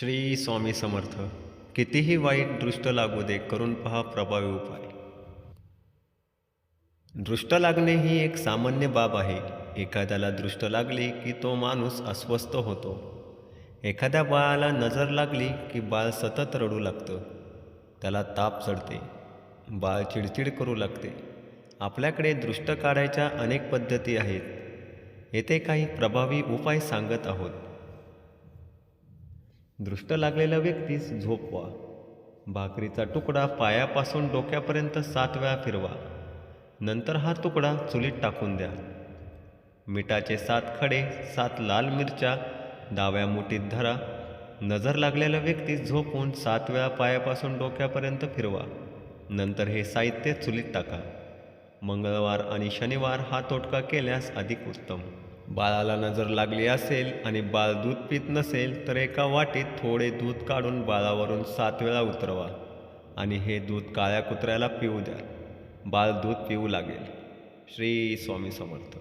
श्री स्वामी समर्थ कितीही वाईट दृष्ट लागू दे करून पहा प्रभावी उपाय. दृष्ट लागणे ही एक सामान्य बाब आहे. एखाद्याला दृष्ट लागली की तो माणूस अस्वस्थ होतो. एखाद्या बाळाला नजर लागली की बाळ सतत रडू लागतं. त्याला ताप चढते. बाळ चिडचिड करू लागते. आपल्याकडे दृष्ट काढायच्या अनेक पद्धती आहेत. येथे काही प्रभावी उपाय सांगत आहोत. दृष्ट लागलेल्या व्यक्तीस झोपवा. भाकरीचा तुकडा पायापासून डोक्यापर्यंत सात वेळा फिरवा. नंतर हा तुकडा चुलीत टाकून द्या. मिठाचे सात खडे सात लाल मिरच्या डाव्या मुठीत धरा. नजर लागलेल्या व्यक्तीस झोपून सात वेळा पायापासून डोक्यापर्यंत फिरवा. नंतर हे साहित्य चुलीत टाका. मंगळवार आणि शनिवार हा तोटका केल्यास अधिक उत्तम. बाळाला नजर लागली असेल आणि बाळ दूध पित नसेल तर एका वाटीत थोडे दूध काढून बाळावरून सात वेळा उतरवा आणि हे दूध काळ्या कुत्र्याला पिऊ द्या. बाळ दूध पिऊ लागेल. श्री स्वामी समर्थ.